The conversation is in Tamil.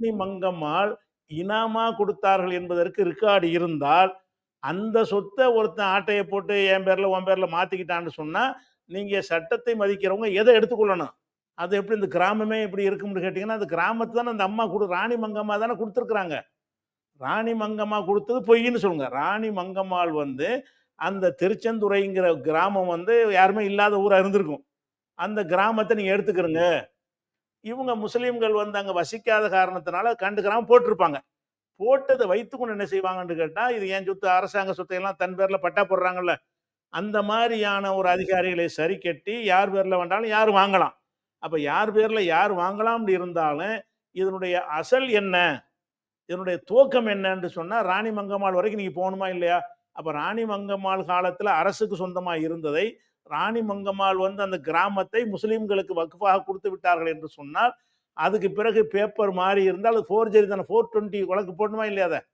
ராணி மங்கம்மாள் இனாமா கொடுத்தார்கள் என்பதற்கு ரெக்கார்டு இருந்தால், அந்த சொத்தை ஒருத்தன் ஆட்டையை போட்டு என் பேரில் உன் பேரில் மாற்றிக்கிட்டான்னு சொன்னால் நீங்கள் சட்டத்தை மதிக்கிறவங்க எதை எடுத்துக்கொள்ளணும்? அது எப்படி இந்த கிராமமே இப்படி இருக்கும்னு கேட்டிங்கன்னா அந்த கிராமத்து தானே அந்த அம்மா கொடு ராணி மங்கம்மா தானே கொடுத்துருக்குறாங்க ராணி மங்கம்மா கொடுத்தது பொய்ன்னு சொல்லுங்க. ராணி மங்கம்மாள் வந்து அந்த திருச்செந்துறைங்கிற கிராமம் வந்து யாருமே இல்லாத ஊராக இருந்திருக்கும். அந்த கிராமத்தை நீங்கள் எடுத்துக்கிறங்க. இவங்க முஸ்லீம்கள் வந்து அங்கே வசிக்காத காரணத்தினால கண்டுக்கிறாம போட்டிருப்பாங்க போட்டதை வைத்துக்கொண்டு என்ன செய்வாங்கன்னு கேட்டால் இது ஏன் சொத்து, அரசாங்க சொத்தையெல்லாம் தன் பேரில் பட்டா போடுறாங்கல்ல. அந்த மாதிரியான ஒரு அதிகாரிகளை சரி கட்டி, யார் பேரில் வேண்டாலும் யார் வாங்கலாம். அப்போ யார் பேரில் யார் வாங்கலாம்னு இருந்தாலும், இதனுடைய அசல் என்ன? இதனுடைய துவக்கம் என்னன்னு சொன்னால் ராணி மங்கம்மாள் வரைக்கும் நீங்கள் போகணுமா இல்லையா? அப்போ ராணி மங்கம்மாள் காலத்தில் அரசுக்கு சொந்தமாக இருந்ததை, ராணி மங்கம்மாள் வந்து அந்த கிராமத்தை முஸ்லீம்களுக்கு வக்ஃபாக கொடுத்து விட்டார்கள் என்று சொன்னால், அதுக்கு பிறகு பேப்பர் மாறி இருந்தால் அது ஃபோர்ஜரி தானே. 420 வழக்கு போடணுமா இல்லையா அதை